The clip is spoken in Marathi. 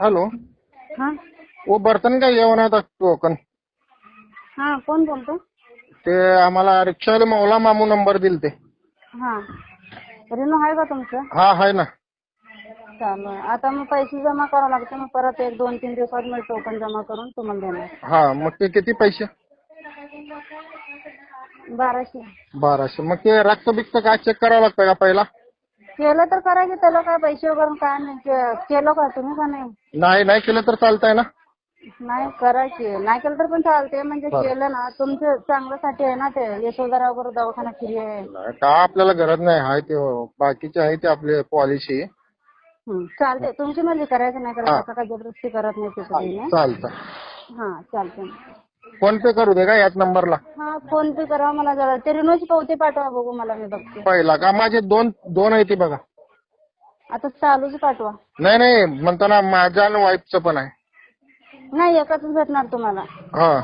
हॅलो. हाँ. वो बर्तन का ये होना था टोकन हाँ कोण बोलतो? ते आम्हाला रिक्षावाले मौला मामू नंबर दिलते. हां. रिनो आहे का तुमचं? हा आहे ना. चालू आहे आता मग पैसे जमा करावं लागते मग परत एक दोन तीन दिवसात मी टोकन जमा करून तुम्हाला देणार. हा मग ते किती पैसे? बाराशे. बाराशे. मग ते रक्त बिक्त काय चेक करावं लागतं का पहिला? केलं तर करा की त्याला काय पैसे वगैरे काय नाही. के- केलं का? तुम्ही का नाही? नाही नाही केलं तर चालतंय ना. नाही करा की. नाही केलं तर पण चालते म्हणजे बरं. केलं ना तुमचं चांगल्यासाठी आहे ना ते. यशोधरा वगैरे दवाखाना फ्री आहे. नाही, का आपल्याला गरज नाही. हाय ते हो. बाकीचे आहे ते आपले पॉलिसी हं, चालते तुमची म्हणजे करायचं नाही हा. करायचं असं काय जबरदस्ती करत नाही तिथे चालतं हा चालते फोन पे करू दे का याच नंबरला फोन पे करा मला जरा. ते रिनोची पावती पाठवा बघू मला मी बघते. पहिला का? माझे दोन दोन आहे ती बघा. आता चालूच पाठवा. नाही नाही म्हणताना माझ्या आणि वाईफचं पण आहे. नाही एकच भेटणार तुम्हाला. हा.